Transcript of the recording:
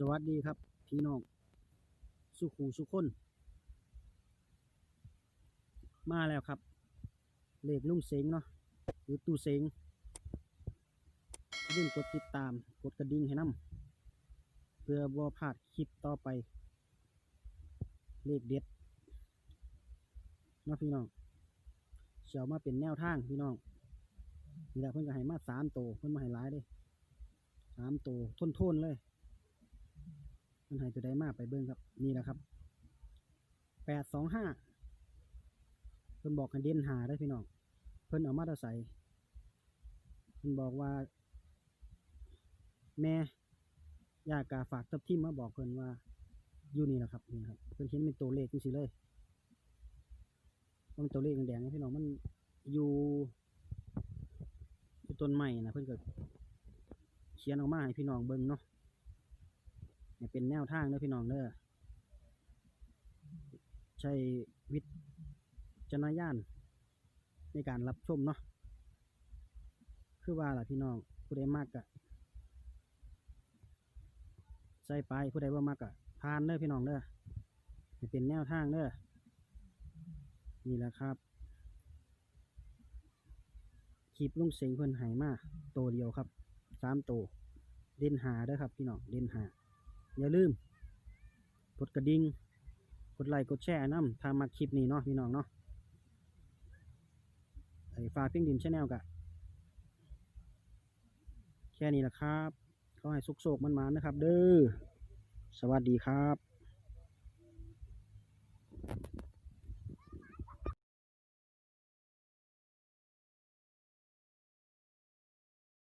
สวัสดีครับ พี่น้อง สุขูสุคน มาแล้วครับ เลขลุงเสงเนาะหรือตูเสงอย่าลืมกดติดตาม กดกระดิ่งให้น้ำเพื่อบ่พลาดคลิปต่อไป เลขเด็ดเนาะพี่น้องเสียวมาเป็นแนวทางพี่น้องนี่แหละเพิ่นก็ให้มาสามโตวเพิ่นมาให้หลายเด้สามโตวทนๆเลย มันหายตัวใดมากไปเบิ้งครับ นี่แหละครับแปดสองห้าเพิ่นบอกให้เด่นหาได้พี่น้องเพิ่นเอามาตะใส่เพิ่นบอกว่า แม่ยากาฝากทับทิมมาบอกเพิ่นว่าอยู่นี่แหละครับนี่ครับเพิ่นเขียนเป็นตัวเลขจังซี่เลยมันตัวเลขแดงๆนะพี่น้องมันอยู่อยู่ต้นไม้นะเพิ่นก็เขียนออกมาให้พี่น้องเบิ่งเนาะ เนี่เป็นแนวทางเด้อพี่น้องเด้อใช้วิจารณญาณในการรับชมเนาะคือว่าล่ะพี่น้องผู้ใดมากกะใส่ไปผู้ใดว่ามากกะพานเด้อพี่น้องเด้อเนี่เป็นแนวทางเด้อนี่แหละครับคลิปลุงเสงเพิ่นหายมาตัวเดียวครับสามตัวเด่นหาเด้อครับ พี่น้องเด่นหา อย่าลืม กดกระดิ่งกดไลค์กดแชร์น้ำถ้ามาคลิปนี้เนาะพี่น้องเนาะไอ้ฟ้าเพียงดินชาแนลกะแค่นี้แหละครับขอให้สุกโศกมันมานะครับ เด้อ สวัสดีครับ